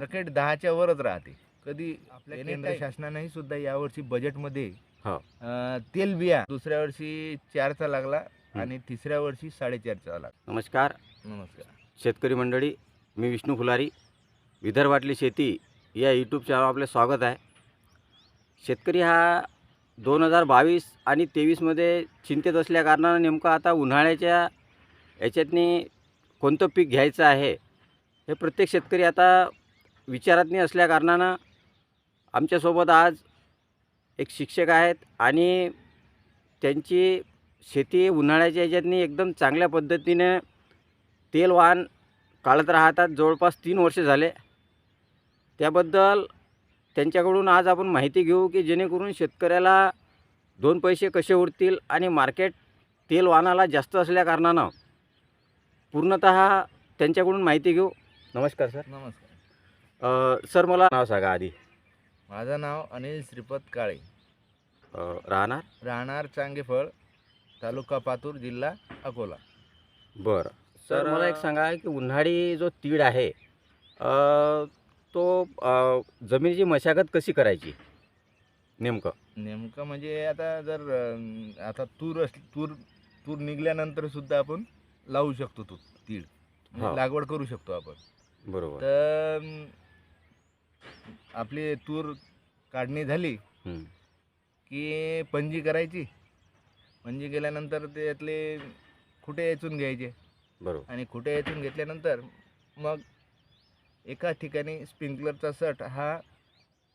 Market दहाच्या वरच राहते. कधी आपल्या केंद्र शासनानेही सुद्धा यावर्षी बजेटमध्ये हो. अं, तेल बिया दुसऱ्या वर्षी चारचा लागला आणि तिसऱ्या वर्षी साडेचारचा लागला. नमस्कार. नमस्कार. शेतकरी मंडळी मी विष्णू फुलारी विदर्भातली शेती या यूट्यूब चॅनल आपले स्वागत आहे. शेतकरी हा दोन हजार बावीस आणि तेवीसमध्ये चिंतेत असल्याकारणानं नेमकं आता उन्हाळ्याच्या याच्यातनी कोणतं पीक घ्यायचं आहे? हे प्रत्येक शेतकरी आता विचारातनी असल्याकारणानं आमच्यासोबत आज एक शिक्षक आहेत आणि त्यांची शेती उन्हाळ्याच्या याच्यातनी एकदम चांगल्या पद्धतीने तेल वाहन काढत राहतात. जवळपास तीन वर्ष झाले. त्याबद्दल त्यांच्याकडून आज आपण माहिती घेऊ की जेणेकरून शेतकऱ्याला दोन पैसे कसे उरतील आणि मार्केट तेल वाहनाला जास्त असल्याकारणानं पूर्णत त्यांच्याकडून माहिती घेऊ. नमस्कार सर. नमस्कार. अ, सर मला नाव सांगा आधी. माझं नाव अनिल श्रीपत काळे. अ, राहणार? राहणार चांगेफळ तालुका पातूर जिल्हा अकोला. बरं. सर तर, मला एक सांगा की उन्हाळी जो तीळ आहे अ, तो अ, जमिनीची मशागत कशी करायची? नेमकं. नेमकं म्हणजे आता जर अं, आता तूर अस तूर तूर निघल्यानंतर सुद्धा आपण लावू शकतो तो तीळ म्हणजे हो. लागवड करू शकतो आपण. बरोबर. तर अं, आपली तूर काढणी झाली. की पंजी करायची. पंजी केल्यानंतर त्यातले खुटे वेचून घ्यायचे. बरोबर. आणि खुटे वेचून घेतल्यानंतर मग एका ठिकाणी स्प्रिंकलरचा सट हा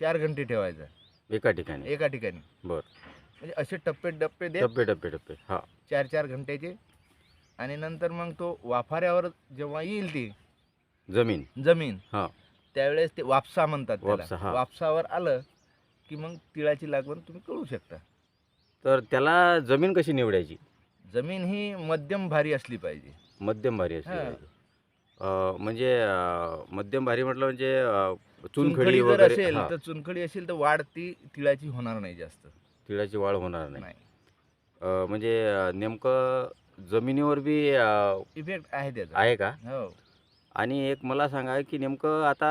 चार घंटे ठेवायचा. एका ठिकाणी? एका ठिकाणी. बर. म्हणजे असे टप्पे टप्पे देत टप्पे टप्पे टप्पे. हा. चार चार घंट्याचे. आणि नंतर मग तो वाफाऱ्यावर जेव्हा येईल ती जमीन. जमीन. हा. त्यावेळेस ते वापसा म्हणतात वापसा, त्याला हा. वापसावर आलं की मग तिळाची लागवड तुम्ही करू शकता. तर त्याला जमीन कशी निवडायची? जमीन ही मध्यम भारी असली पाहिजे. मध्यम भारी असली हा. पाहिजे. अ, म्हणजे अ, मध्यम भारी म्हटलं म्हणजे अ, चुनखडी जर वगैरे असेल हा, तर चुनखडी असेल तर वाढ ती तिळाची होणार नाही जास्त. तिळाची वाढ होणार नाही. नाही. अ, म्हणजे अ, नेमकं जमिनीवर बी अ, इफेक्ट आहे त्याचा. आहे का? हो. आणि एक मला सांगा की नेमकं आता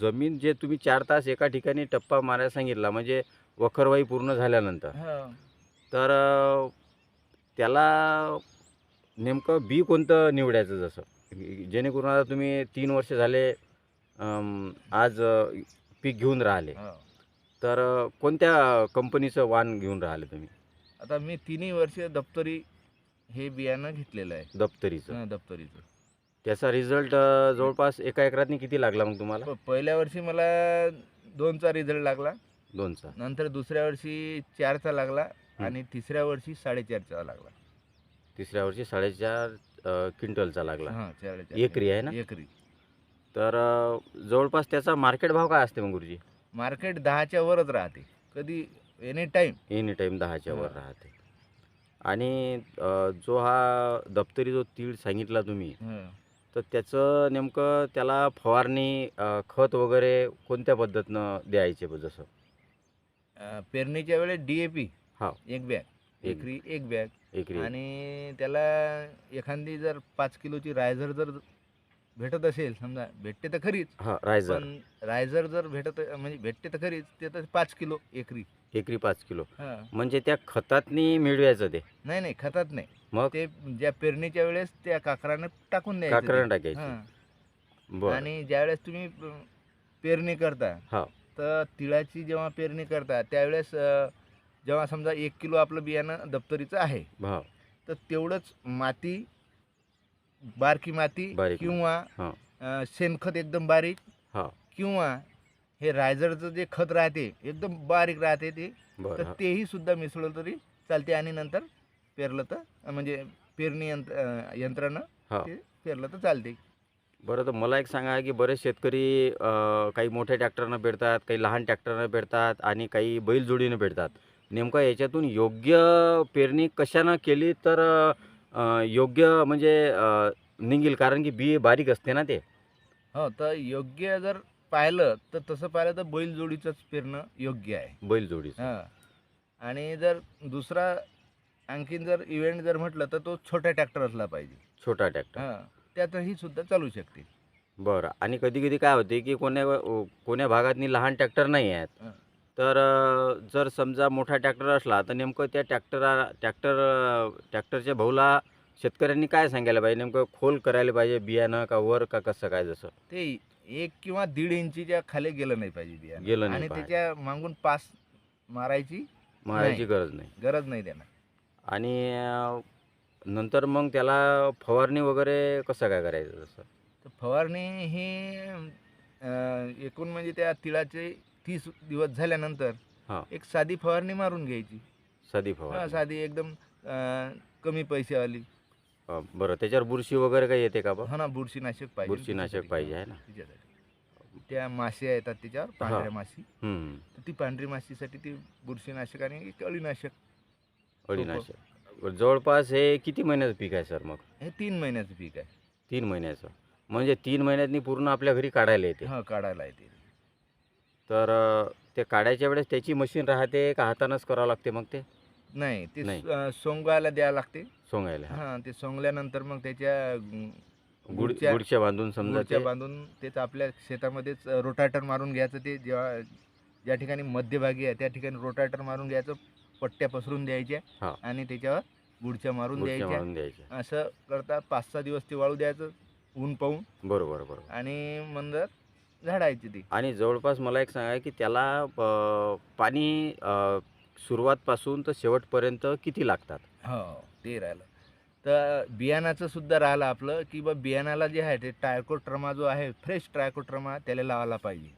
जमीन जे तुम्ही चार तास एका ठिकाणी टप्पा मारायला सांगितला म्हणजे वखरवाई पूर्ण झाल्यानंतर. हो. तर त्याला नेमकं बी कोणतं निवडायचं जसं? जेणेकरून आता तुम्ही तीन वर्ष झाले आज पीक घेऊन राहिले. हो. तर कोणत्या कंपनीचं वाण घेऊन राहिले तुम्ही? आता मी तिन्ही वर्ष दप्तरी हे बियाणं घेतलेलं आहे. दप्तरीचं. दप्तरीचं. त्याचा रिझल्ट जवळपास एका एकरातनी किती लागला मग तुम्हाला? प- पहिल्या वर्षी मला दोनचा रिझल्ट लागला. दोनचा. नंतर दुसऱ्या वर्षी चारचा लागला आणि तिसऱ्या वर्षी साडेचारचा लागला. तिसऱ्या वर्षी साडेचार अ, क्विंटलचा लागला. हां साडेचार. एकरी आहे ना? एकरी. तर अ, जवळपास त्याचा मार्केट भाव काय असते मग गुरुजी? मार्केट दहाच्या वरच राहते. कधी एनी टाईम एनी टाईम दहाच्या वर हा. राहते. आणि अ, जो हा दप्तरी जो तीळ सांगितला तुम्ही तर त्याचं नेमकं त्याला फवारणी खत वगैरे कोणत्या पद्धतीनं द्यायचे ब जसं? पेरणीच्या वेळेस डी ए पी हा. एक बॅग एक एकरी एक बॅग. एकरी आणि त्याला एखादी जर पाच किलोची रायझर जर भेटत असेल समजा भेटते तर खरीच. हा रायझर. पण रायझर जर भेटत म्हणजे भेटते तर खरीच ते तर पाच किलो एकरी. एकरी पाच किलो हां म्हणजे त्या खतातनी मिळवायचं ते नाही नाही खतात नाही मग ते ज्या पेरणीच्या वेळेस त्या काकरानं टाकून द्यायचं ते. काकरण टाकायची हां. बर आणि ज्यावेळेस तुम्ही प- पेरणी करता हा. तर तिळाची जेव्हा पेरणी करता त्यावेळेस अ, जेव्हा समजा एक किलो आपलं बियाणं दप्तरीचं आहे भाव तर तेवढंच माती बारकी माती बारीक किंवा हा. अ, शेणखत एकदम बारीक हा. किंवा हे रायझरचं जे खत राहते एकदम बारीक राहते ते तर. तेही सुद्धा मिसळलं तरी चालते आणि नंतर पेरलं तर म्हणजे पेरणी यंत्र अ, यंत्रानं हा. ते पेरलं तर चालते बरं तर मला एक सांगा की बरेच शेतकरी अ, काही मोठ्या ट्रॅक्टरनं पेरतात काही लहान ट्रॅक्टरनं पेरतात आणि काही बैलजोडीनं पेरतात नेमकं याच्यातून योग्य पेरणी कशानं केली तर अ, योग्य म्हणजे अ, निघेल कारण की बी बारीक असते ना ते हो तर योग्य जर पाहिलं तर तसं पाहिलं तर बैलजोडीचंच पेरणं योग्य आहे. बैलजोडीचं. हां. आणि जर दुसरा आणखीन जर इव्हेंट जर म्हटलं तर तो छोटा ट्रॅक्टर असला पाहिजे. छोटा ट्रॅक्टर हां. त्यातही सुद्धा चालू शकते. बरं. आणि कधी कधी काय होते की कोण्या कोण्या भागातनी लहान ट्रॅक्टर नाही आहेत. हं. तर अ, जर समजा मोठा ट्रॅक्टर असला तर नेमकं त्या ट्रॅक्टरा ट्रॅक्टर ट्रॅक्टरच्या भाऊला शेतकऱ्यांनी काय सांगायला पाहिजे? नेमकं खोल करायला पाहिजे बियाणं का वर का कसं काय जसं? ते एक किंवा दीड इंचीच्या खाली गेलं नाही पाहिजे बियाणं. गेलं नाही आणि पाहिजे. त्याच्या मागून पास मारायची मारायची नाही. गरज नाही. गरज नाही त्यांना आणि अ, नंतर मग त्याला फवारणी वगैरे कसं काय करायचं जसं तर फवारणी ही अं, एकूण म्हणजे त्या तिळाचे तीस दिवस झाल्यानंतर. एक साधी फवारणी मारून घ्यायची. साधी हा, फवारणी. साधी एकदम अं, कमी पैशावाली अ, बरं त्याच्यावर बुरशी वगैरे काही येते का बा? हा ना बुरशीनाशक पाहिजे. बुरशीनाशक. पाहिजे आहे ना? त्या माशी येतात त्याच्यावर पांढऱ्या माशी. हम्म. तर ती पांढरी माशीसाठी ती बुरशीनाशक आणि एक अळीनाशक. अळीनाशक. बरं, जवळपास हे किती महिन्याचं पीक आहे सर मग? हे तीन महिन्याचं पीक आहे. तीन महिन्याचं. म्हणजे तीन महिन्यातनी पूर्ण आपल्या घरी काढायला येते. हा काढायला येते. तर अ, ते काढायच्या वेळेस त्याची मशीन राहते का हातानंच करावं लागते मग ते? नाही ते नाही. स- अं, सोंगायला द्यावं लागते. सोंगायला हा. ते सोंगल्यानंतर मग त्याच्या गुड गुडच्या- गुडच्या बांधून समजा गुडच्या ते बांधून तेच आपल्या शेतामध्येच रोटाटर मारून घ्यायचं ते जेव्हा ज्या ठिकाणी मध्यभागी आहे त्या ठिकाणी रोटाटर मारून घ्यायचं पट्ट्या पसरून द्यायच्या हा. आणि त्याच्यावर गुडच्या मारून गुडच्या द्यायच्या. मारून असं करता पाच सहा दिवस ते वाळू द्यायचं ऊन पाहून. बरोबर बरोबर. आणि मंदर झाडायची ती. आणि जवळपास मला एक सांगा की त्याला अ, पाणी अ, सुरुवातपासून तर शेवटपर्यंत किती लागतात? हो ते राहिलं. तर बियाणाचं सुद्धा राहिलं आपलं की बा बियाणाला जे आहे ते ट्रायकोट्रमा जो आहे फ्रेश ट्रायकोट्रमा त्याला लावायला पाहिजे.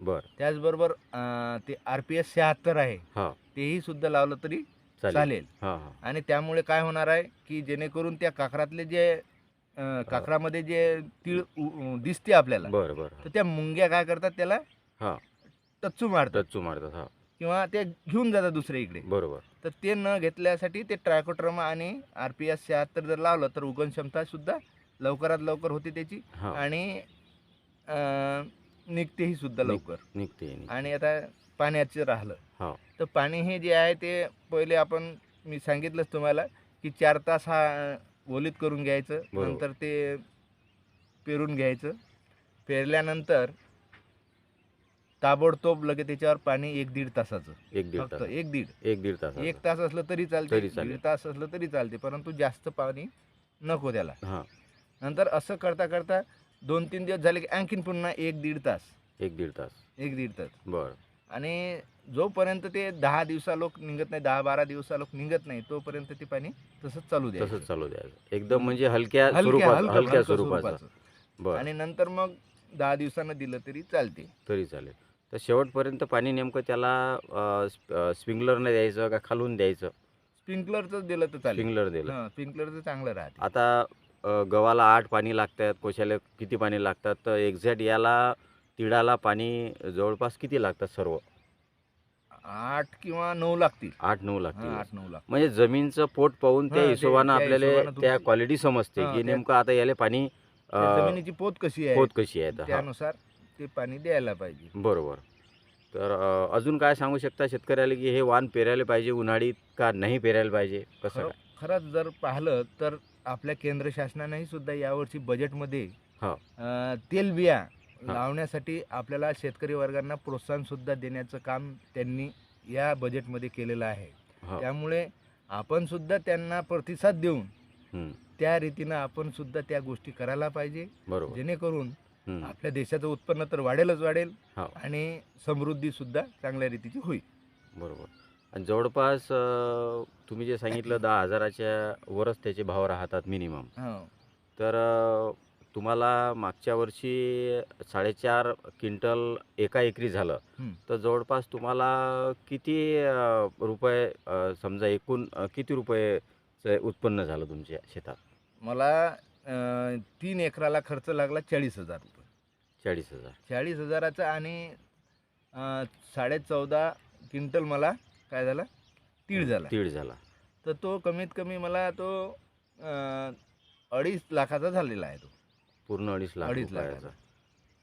बरं. त्याचबरोबर अं, ते आर पी एस शहात्तर आहे हा. तेही सुद्धा लावलं तरी चालेल. हां हां. आणि त्यामुळे काय होणार आहे की जेणेकरून त्या काकरातले जे अं, काकरामध्ये जे तीळ उ- उ- दिसते आपल्याला बरं बरं. तर त्या मुंग्या काय करतात त्याला हा. टच्चू मारतात. टच्चू मारतात हा. किंवा ते घेऊन जातात दुसऱ्या इकडे. बरोबर. तर ते न घेतल्यासाठी ते ट्रायकोट्रमा आणि आर पी एस शहात्तर जर लावलं तर उगवण क्षमता सुद्धा लवकरात लवकर होते त्याची हा. आणि निघतेही सुद्धा लवकर. निघते. आणि आता पाण्याचं राहिलं. हा. तर पाणी हे जे आहे ते पहिले आपण मी सांगितलंच तुम्हाला की चार तास हा ओलीत करून घ्यायचं. नंतर ते पेरून घ्यायचं. पेरल्यानंतर ताबडतोब लगे त्याच्यावर पाणी एक दीड तासाचं. एक दीड फक्त तास. एक दीड. एक दीड तास एक तास असलं तरी चालते. तरी चालेल. दीड तास असलं तरी चालते. परंतु जास्त पाणी नको त्याला. हां. नंतर असं करता करता दोन तीन दिवस झाले की आणखीन पुन्हा एक दीड तास. एक दीड तास. एक दीड तास. बरं. आणि जोपर्यंत ते दहा दिवसा लोक निघत नाही दहा बारा दिवसा लोक निघत नाही तोपर्यंत ते पाणी तसंच चालू द्या तसंच चालू द्यायचं. एकदम म्हणजे हलक्या हलक्या स्वरूपात हलक्या- स्वरूपाचं. स्वरूपाचं. बरं. आणि नंतर मग दहा दिवसानं दिलं तरी चालते. तरी चालेल. तर शेवटपर्यंत पाणी नेमकं त्याला स्प्रिंकलरने द्यायचं का खालून द्यायचं? स्प्रिंकलरचं दिलं तर चालेल. स्प्रिंकलर दिलं. हां स्प्रिंकलरचं चांगलं राहते. आता अ, गव्हाला आठ पाणी लागतात कोशाला किती पाणी लागतात तर एक्झॅक्ट याला तिळाला पाणी जवळपास किती लागतात सर्व? आठ किंवा नऊ लागतील. आठ नऊ हां, लागतील आठ नऊ लागतील. म्हणजे जमीनचं पोट पाहून त्या ते- हिशोबानं त्या आपल्याला त्या तुमची- क्वालिटी समजते हां, की त्या- नेमकं आता याला पाणी अ, त्या जमिनीची पोत कशी आहे? पोत कशी आहे तर हा. त्यानुसार ते पाणी द्यायला पाहिजे. बरोबर. तर अ, अजून काय सांगू शकता शेतकऱ्याला की हे वाण पेरायला पाहिजे उन्हाळीत का नाही पेरायला पाहिजे? कसं काय? खरंच जर पाहिलं तर आपल्या केंद्र शासनानेही सुद्धा यावर्षी बजेटमध्ये हा. अं, तेलबिया लावण्यासाठी आपल्याला शेतकरी वर्गांना प्रोत्साहन सुद्धा देण्याचं काम त्यांनी या बजेटमध्ये केलेलं आहे. हा. त्यामुळे आपण सुद्धा त्यांना प्रतिसाद देऊन त्या रीतीनं आपण सुद्धा त्या गोष्टी करायला पाहिजे. बरोबर. जेणेकरून आपल्या देशाचं उत्पन्न तर वाढेलच वाढेल हा. आणि समृद्धी सुद्धा चांगल्या रीतीची होईल बरोबर आणि जवळपास तुम्ही जे सांगितलं दहा हजाराच्या वरच त्याचे भाव राहतात मिनिमम हो. तर तुम्हाला मागच्या वर्षी साडेचार क्विंटल एका एकरी झालं. तर जवळपास तुम्हाला किती रुपये समजा एकूण किती रुपयेचं उत्पन्न झालं तुमच्या शेतात मला अं, तीन एकराला खर्च लागला चाळीस हजार रुपये. चाळीस हजार. चाळीस हजाराचा आणि अं, साडे चौदा क्विंटल मला काय झाला? तीळ झाला. तीळ झाला. तर तो कमीत कमी मला तो अं, अडीच लाखाचा झालेला आहे तो. पूर्ण अडीच लाख अडीच रुपयाचा. लाखाचा.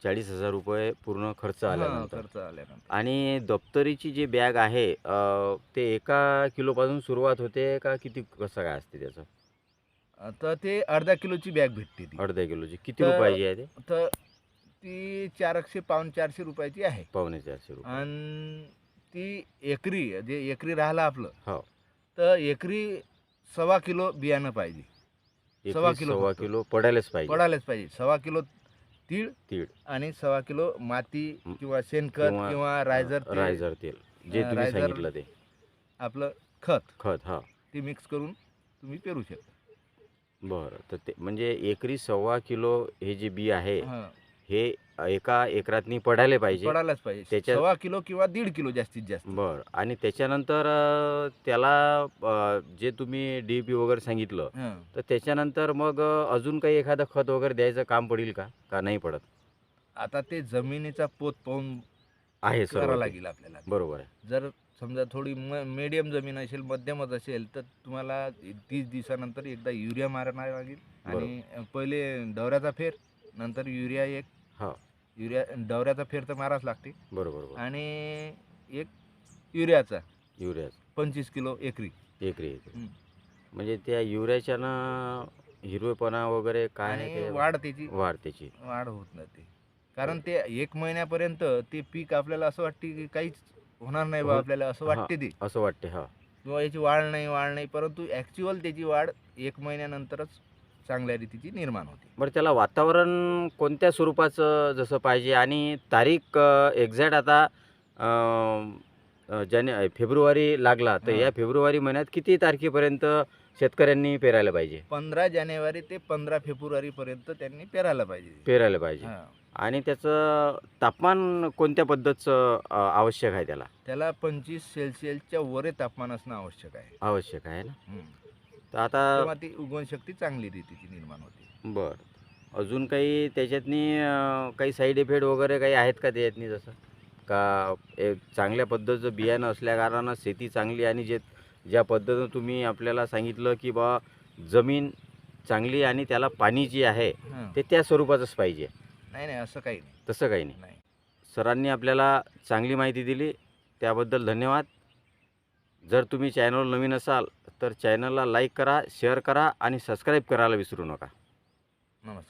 चाळीस हजार रुपये पूर्ण खर्च हा, आल्यानंतर. खर्च आल्यानंतर. आणि दप्तरीची जी बॅग आहे अ, ते एका किलोपासून सुरुवात होते का किती कसं काय असते त्याचं? तर ते अर्धा किलोची बॅग भेटते ती. अर्ध्या किलोची. किती तर- रुपयाची आहे ते? तर ती चारशे पाऊन चारशे रुपयाची आहे. पावणे चारशे रुपये. आणि ती एकरी जे एकरी राहिलं आपलं हो. तर एकरी सव्वा किलो बियाणं पाहिजे. सव्वा किलो सव्वा फक्त. किलो पडायलाच पाहिजे. पडायलाच पाहिजे. सव्वा किलो तीळ तीळ. आणि सव्वा किलो माती किंवा शेणखत किंवा, किंवा रायझर तेल, रायझर तेल. जे अं, तुम्ही रायझर- सांगितलं ते. आपलं खत. खत हा. ते मिक्स करून तुम्ही पेरू शकता. बरं. तर ते म्हणजे एकरी सव्वा किलो हे जे बी आहे हां, हे एका एकरातनी पडायला पाहिजे. पडायलाच पाहिजे. त्याच्यात- सव्वा किलो किंवा दीड किलो जास्तीत जास्त. बरं. आणि त्याच्यानंतर अं, त्याला अं, जे तुम्ही डी पी वगैरे सांगितलं हां. तर त्याच्यानंतर मग अं, अजून काही एखादं खत वगैरे द्यायचं काम पडेल का? का नाही पडत? आता ते जमिनीचा पोत पाहून आहे सर लागेल आपल्याला. बरोबर आहे. जर समजा थोडी मीडियम जमीन असेल मध्यमच असेल तर तुम्हाला तीस दिवसानंतर एकदा युरिया मारणार लागेल. आणि पहिले डवऱ्याचा फेर नंतर युरिया एक. हा. युरिया डवऱ्याचा फेर तर माराच लागते बरोबर बरोबर. आणि एक युरियाचा. युरिया पंचवीस किलो एकरी. एकरी एकरी. हं. म्हणजे त्या युरियाच्यानं हिरवेपणा वगैरे काय वाढ त्याची वाढ त्याची. वाढ होत नाही कारण ते एक महिन्यापर्यंत ते पीक आपल्याला असं वाटते की काहीच होणार नाही बा हो- आपल्याला असं. वाटते ते. असं वाटते हा. किंवा याची वाढ नाही वाढ नाही परंतु ॲक्च्युअल त्याची वाढ एक महिन्यानंतरच चांगल्या रीतीची निर्माण होते. बरं त्याला वातावरण कोणत्या स्वरूपाचं जसं पाहिजे? आणि तारीख एक्झॅक्ट आता अं, जाने फेब्रुवारी लागला तर हां. या फेब्रुवारी महिन्यात किती तारखेपर्यंत शेतकऱ्यांनी पेरायला पाहिजे? पंधरा जानेवारी ते पंधरा फेब्रुवारीपर्यंत त्यांनी पेरायला पाहिजे. पेरायला पाहिजे. हा. आणि त्याचं तापमान कोणत्या पद्धतीचं अं, आवश्यक आहे त्याला? त्याला पंचवीस सेल्सिअसच्या वरे तापमान असणं आवश्यक आहे. आवश्यक आहे ना? हम्म. तर आता तेव्हा ती उगवण शक्ती चांगली रीतीची निर्माण होते. बरं. अजून काही त्याच्यातनी अं, काही साईड इफेक्ट वगैरे काही आहेत का त्याच्यातनी जसं? का एक चांगल्या पद्धतीचं बियाणं असल्या कारणानं शेती चांगली आणि जे ज्या पद्धतीनं तुम्ही आपल्याला सांगितलं की बा जमीन चांगली आणि त्याला पाणी जे आहे हा. ते त्या स्वरूपाचंच पाहिजे. नाही नाही असं काही नाही. तसं काही नाही. नाही. सरांनी आपल्याला चांगली माहिती दिली त्याबद्दल धन्यवाद. जर तुम्ही चॅनल नवीन असाल तर चॅनलला लाईक करा शेअर करा आणि सबस्क्राईब करायला विसरू नका. नमस्कार.